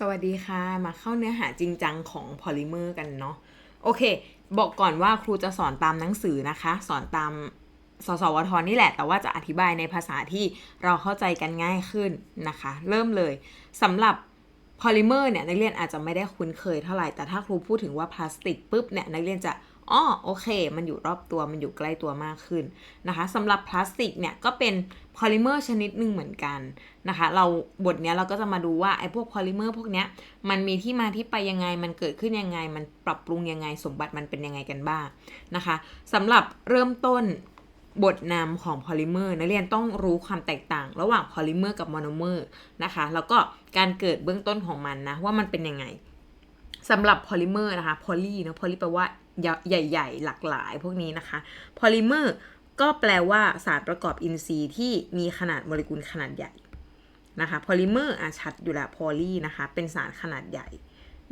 สวัสดีค่ะ มาเข้าเนื้อหาจริงจังของพอลิเมอร์กันเนาะโอเค บอกก่อนว่าครูจะสอนตามหนังสือนะคะ สอนตามสสวทนี่แหละ แต่ว่าจะอธิบายในภาษาที่เราเข้าใจกันง่ายขึ้นนะคะ เริ่มเลยสำหรับพอลิเมอร์เนี่ยนักเรียนอาจจะไม่ได้คุ้นเคยเท่าไหร่ แต่ถ้าครูพูดถึงว่าพลาสติกปุ๊บเนี่ยนักเรียนจะ อ๋อโอเค มันอยู่รอบตัวมันอยู่ใกล้ตัวมากขึ้นนะคะสำหรับพลาสติกเนี่ยก็เป็นพอลิเมอร์ชนิดหนึ่งเหมือนกันนะคะ เราบทเนี้ยเราก็จะมาดูว่าไอ้พวกพอลิเมอร์พวกเนี้ยมันมีที่มาที่ไปยังไงมันเกิดขึ้นยังไง มันปรับปรุงยังไงสมบัติมันเป็นยังไงกันบ้างนะคะสำหรับเริ่มต้นบทนำของพอลิเมอร์นักเรียนต้องรู้ความแตกต่าง ระหว่างพอลิเมอร์กับโมโนเมอร์นะคะ แล้วก็การเกิดเบื้องต้นของมันนะว่ามันเป็นยังไงสำหรับพอลิเมอร์นะคะพอลีนะพอลีแปลว่า ใหญ่ๆ หลากหลายพวกนี้นะคะพอลิเมอร์ก็แปลว่าสารประกอบอินทรีย์ที่มีขนาดโมเลกุลขนาดใหญ่นะคะพอลิเมอร์อะชัดอยู่แล้วพอลีนะคะ เป็นสารขนาดใหญ่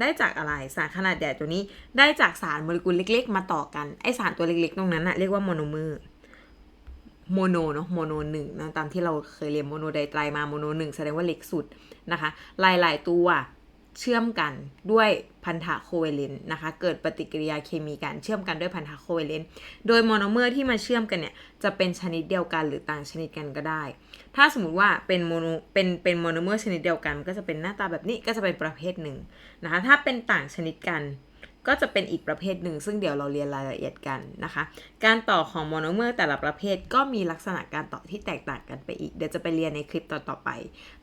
ได้จากอะไรสารขนาดใหญ่ตัวนี้ ได้จากสารโมเลกุลเล็ก ๆ มาต่อกันไอสารตัวเล็กๆ ตรงนั้นนะเรียกว่าโมโนเมอร์โมโนเนาะโมโนหนึ่งนะตามที่เราเคยเรียนโมโนไดไตรมาโมโนหนึ่งแสดงว่าเล็กสุดนะคะหลายๆตัว เชื่อมกันด้วยพันธะโคเวเลนต์นะคะ เกิดปฏิกิริยาเคมีกันเชื่อมกันด้วยพันธะโคเวเลนต์โดยโมโนเมอร์ที่มาเชื่อมกันเนี่ยจะเป็นชนิดเดียวกันหรือต่างชนิดกันก็ได้ ถ้าสมมติว่าเป็นโมโนเป็นเป็นโมโนเมอร์ชนิดเดียวกันก็จะเป็นหน้าตาแบบนี้ก็จะเป็นประเภทหนึ่งนะคะ ถ้าเป็นต่างชนิดกัน ก็จะเป็นอีกประเภทหนึ่ง ซึ่งเดี๋ยวเราเรียนรายละเอียดกันนะคะ การต่อของโมโนเมอร์แต่ละประเภทก็มีลักษณะการต่อที่แตกต่างกันไปอีก เดี๋ยวจะไปเรียนในคลิปต่อๆไป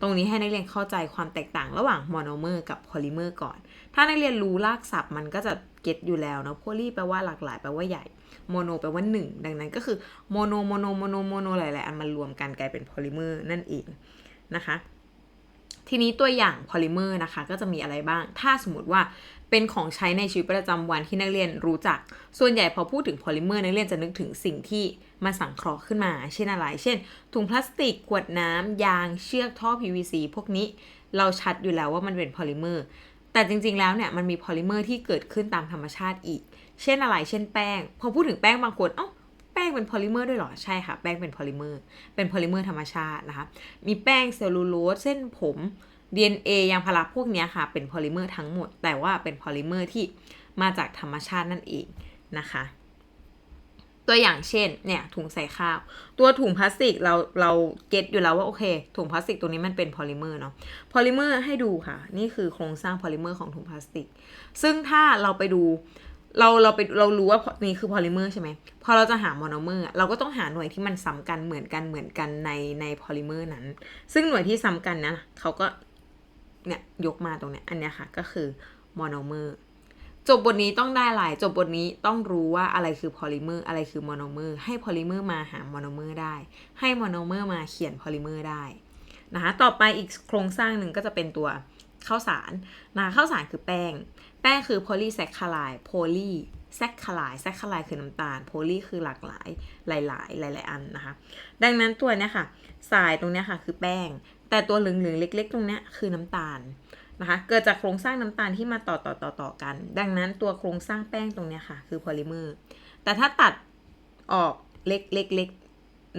ตรงนี้ให้นักเรียนเข้าใจความแตกต่างระหว่างโมโนเมอร์กับโพลิเมอร์ก่อน ถ้านักเรียนรู้รากศัพท์มันก็จะเก็ตอยู่แล้วนะโพลีแปลว่าหลากหลายแปลว่าใหญ่โมโนแปลว่าหนึ่งดังนั้นก็คือโมโนโมโนโมโนโมโนหลายๆอันมันรวมกันกลายเป็นโพลิเมอร์นั่นเองนะคะทีนี้ตัวอย่างโพลิเมอร์นะคะก็จะมีอะไรบ้าง ถ้าสมมติว่า เป็นของใช้ในชีวิตประจำวันที่นักเรียนรู้จัก ส่วนใหญ่พอพูดถึงพอลิเมอร์นักเรียนจะนึกถึงสิ่งที่มาสังเคราะห์ขึ้นมา เช่นอะไร เช่น ถุงพลาสติก ขวดน้ำยาง เชือก ท่อ PVC พวกนี้ เราชัดอยู่แล้วว่ามันเป็นพอลิเมอร์ แต่จริงๆ แล้วเนี่ยมันมีพอลิเมอร์ที่เกิดขึ้นตามธรรมชาติอีก เช่นอะไร เช่นแป้ง พอพูดถึงแป้งบางคน เอ้า แป้งเป็นพอลิเมอร์ด้วยหรอ ใช่ค่ะ แป้งเป็นพอลิเมอร์ เป็นพอลิเมอร์ธรรมชาตินะคะ มีแป้งเซลลูโลส เส้นผม DNA ยางพาราพวกนี้ค่ะ เป็นพอลิเมอร์ทั้งหมด แต่ว่าเป็นพอลิเมอร์ที่มาจากธรรมชาตินั่นเองนะคะ ตัวอย่างเช่นเนี่ยถุงใส่ข้าว ตัวถุงพลาสติกเราเราเก็ตอยู่แล้วว่าโอเค ถุงพลาสติกตัวนี้มันเป็นพอลิเมอร์เนาะพอลิเมอร์ให้ดูค่ะ นี่คือโครงสร้างพอลิเมอร์ของถุงพลาสติก ซึ่งถ้าเราไปดูเราเราไปเรารู้ว่านี่คือพอลิเมอร์ใช่ไหมพอเราจะหาโมโนเมอร์เราก็ต้องหาหน่วยที่มันซ้ำกันเหมือนกันเหมือนกันในในพอลิเมอร์นั้น ซึ่งหน่วยที่ซ้ำกันนะเขาก็ เนี่ยยกมาตรงเนี้ยอันเนี้ยค่ะก็คือโมโนเมอร์จบบทนี้ต้องได้หลายจบบทนี้ต้องรู้ว่าอะไรคือพอลิเมอร์อะไรคือโมโนเมอร์ให้พอลิเมอร์มาหาโมโนเมอร์ได้ ให้โมโนเมอร์มาเขียนพอลิเมอร์ได้นะคะต่อไปอีกโครงสร้างหนึ่งก็จะเป็นตัวข้าวสารนะข้าวสารคือแป้ง แป้งคือโพลีแซคคาไลโพลีแซคคาไลแซคคาไลคือน้ำตาล โพลีคือหลากหลาย หลาย ๆ หลาย ๆ อันนะคะ ดังนั้นตัวเนี้ยค่ะทรายตรงเนี้ยค่ะคือแป้ง แต่ตัวเหลืองๆเล็ก ๆ ตรงนี้คือน้ำตาลนะคะ เกิดจากโครงสร้างน้ำตาลที่มาต่อต่อต่อต่อกัน ดังนั้นตัวโครงสร้างแป้งตรงนี้ค่ะ คือโพลิเมอร์ แต่ถ้าตัดออกเล็กเล็กเล็ก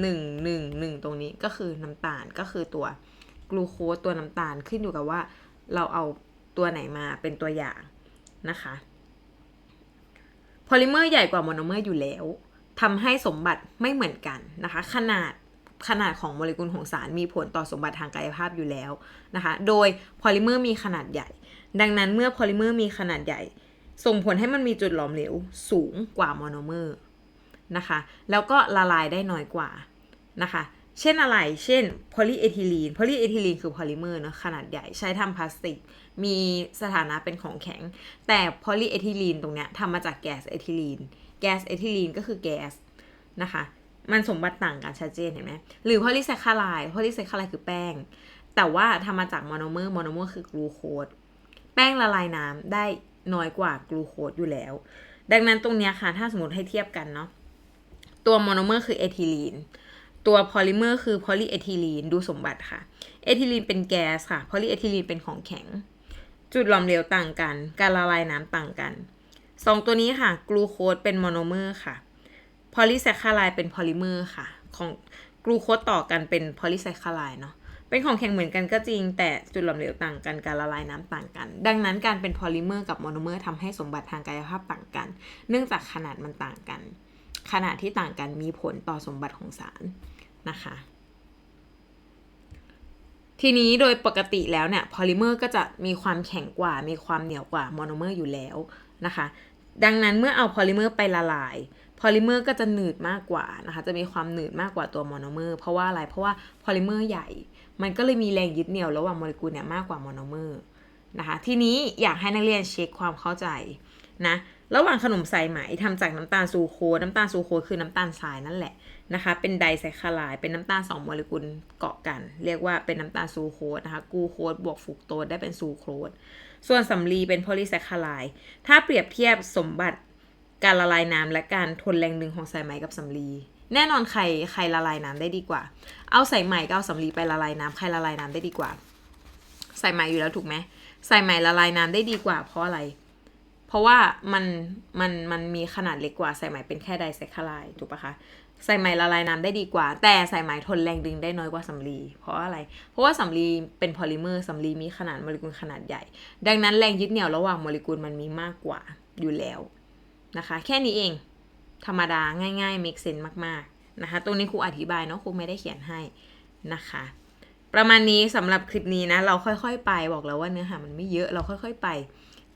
หนึ่งหนึ่งหนึ่งตรงนี้ก็คือน้ำตาลก็คือตัวกลูโคสตัวน้ำตาลขึ้นอยู่กับว่า เราเอาตัวไหนมาเป็นตัวอย่างนะคะพอลิเมอร์ใหญ่กว่าโมโนเมอร์อยู่แล้วทำให้สมบัติไม่เหมือนกันนะคะ ขนาด ขนาดของโมเลกุลของสารมีผลต่อสมบัติทางกายภาพอยู่แล้วนะคะ โดยพอลิเมอร์มีขนาดใหญ่ ดังนั้นเมื่อพอลิเมอร์มีขนาดใหญ่ ส่งผลให้มันมีจุดหลอมเหลวสูงกว่าโมโนเมอร์นะคะ แล้วก็ละลายได้น้อยกว่านะคะ เช่นอะไร เช่นโพลีเอทิลีน โพลีเอทิลีนคือพอลิเมอร์เนาะขนาดใหญ่ใช้ทำพลาสติก มีสถานะเป็นของแข็ง แต่โพลีเอทิลีนตรงเนี้ยทำมาจากแก๊สเอทิลีน แก๊สเอทิลีนก็คือแก๊สนะคะ มันสมบัติต่างกันชัดเจนเห็นไหมหรือโพลีไซคลาไลด์โพลีไซคลาไลด์คือแป้ง แต่ว่าทำมาจากโมโนเมอร์โมโนเมอร์คือกลูโคสแป้งละลายน้ำได้น้อยกว่ากลูโคสอยู่แล้ว ดังนั้นตรงนี้ค่ะ ถ้าสมมติให้เทียบกันเนาะตัวโมโนเมอร์คือเอทิลีนตัวพอลิเมอร์คือโพลีเอทิลีนดูสมบัติค่ะ เอทิลีนเป็นแก๊สค่ะโพลีเอทิลีนเป็นของแข็ง จุดหลอมเหลวต่างกัน การละลายน้ำต่างกันสองตัวนี้ค่ะกลูโคสเป็นโมโนเมอร์ค่ะ พอลีแซคคาไลเป็นพอลิเมอร์ค่ะ ของกลูโคสต่อกันเป็นพอลีแซคคาไลเนาะเป็นของแข็งเหมือนกันก็จริง แต่จุดหลอมเหลวต่างกันการละลายน้ำต่างกัน ดังนั้นการเป็นพอลิเมอร์กับโมโนเมอร์ทำให้สมบัติทางกายภาพต่างกัน เนื่องจากขนาดมันต่างกัน ขนาดที่ต่างกันมีผลต่อสมบัติของสารนะคะทีนี้โดยปกติแล้วเนี่ยพอลิเมอร์ก็จะมีความแข็งกว่า มีความเหนียวกว่าโมโนเมอร์อยู่แล้วนะคะ ดังนั้นเมื่อเอาพอลิเมอร์ไปละลาย พอลิเมอร์ก็จะหนืดมากกว่านะคะ จะมีความหนืดมากกว่าตัวโมโนเมอร์ เพราะว่าอะไร เพราะว่าพอลิเมอร์ใหญ่ มันก็เลยมีแรงยึดเหนี่ยวระหว่างโมเลกุลเนี่ยมากกว่าโมโนเมอร์นะคะ ทีนี้อยากให้นักเรียนเช็คความเข้าใจนะ ระหว่างขนมสายไหมทำจากน้ำตาลซูโคน้ำตาลซูโคคือน้ำตาลทรายนั่นแหละนะคะ เป็นไดไซคลาไลด์เป็นน้ำตาล2โมเลกุลเกาะกัน เรียกว่าเป็นน้ำตาลซูโคสนะคะ กูโคสบวกฟรุกโตสได้เป็นซูโคสส่วนสำลีเป็นโพลีแซคคาไลด์ถ้าเปรียบเทียบสมบัติ การละลายน้ำและการทนแรงดึงของสายไหมกับสำลี แน่นอนใครใครละลายน้ำได้ดีกว่า เอาสายไหมกับเอาสำลีไปละลายน้ำใครละลายน้ำได้ดีกว่า สายไหมอยู่แล้วถูกไหมสายไหมละลายน้ำได้ดีกว่า เพราะอะไร เพราะว่ามันมันมันมีขนาดเล็กกว่าสายไหมเป็นแค่ไดไซคลาไลถูกปะคะสายไหมละลายน้ำได้ดีกว่า แต่สายไหมทนแรงดึงได้น้อยกว่าสำลี เพราะอะไร เพราะว่าสำลีเป็นพอลิเมอร์สำลีมีขนาดโมเลกุลขนาดใหญ่ ดังนั้นแรงยึดเหนี่ยวระหว่างโมเลกุลมันมีมากกว่าอยู่แล้ว นะคะ แค่นี้เอง ธรรมดาง่ายๆ make sense มากๆนะคะ ตรงนี้ครูอธิบายเนาะครูไม่ได้เขียนให้นะคะ ประมาณนี้สำหรับคลิปนี้นะ เราค่อยๆ ไปบอกแล้วว่าเนื้อหามันไม่เยอะเราค่อย ๆ ไป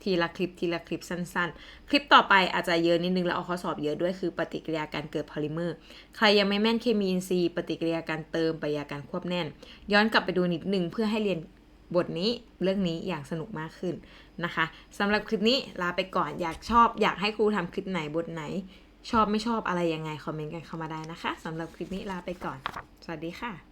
ทีละคลิปทีละคลิปสั้นๆ คลิปต่อไปอาจจะเยอะนิดนึงแล้วเอาข้อสอบเยอะด้วยคือปฏิกิริยาการเกิดพอลิเมอร์ ใครยังไม่แม่นเคมีอินทรีย์ ปฏิกิริยาการเติมปฏิกิริยาการควบแน่น ย้อนกลับไปดูนิดนึงเพื่อให้เรียน บทนี้เรื่องนี้อย่างสนุกมากขึ้นนะคะสำหรับคลิปนี้ลาไปก่อนอยากชอบ อยากให้ครูทำคลิปไหนบทไหน ชอบไม่ชอบอะไรยังไงคอมเมนต์กันเข้ามาได้นะคะสำหรับคลิปนี้ลาไปก่อน สวัสดีค่ะ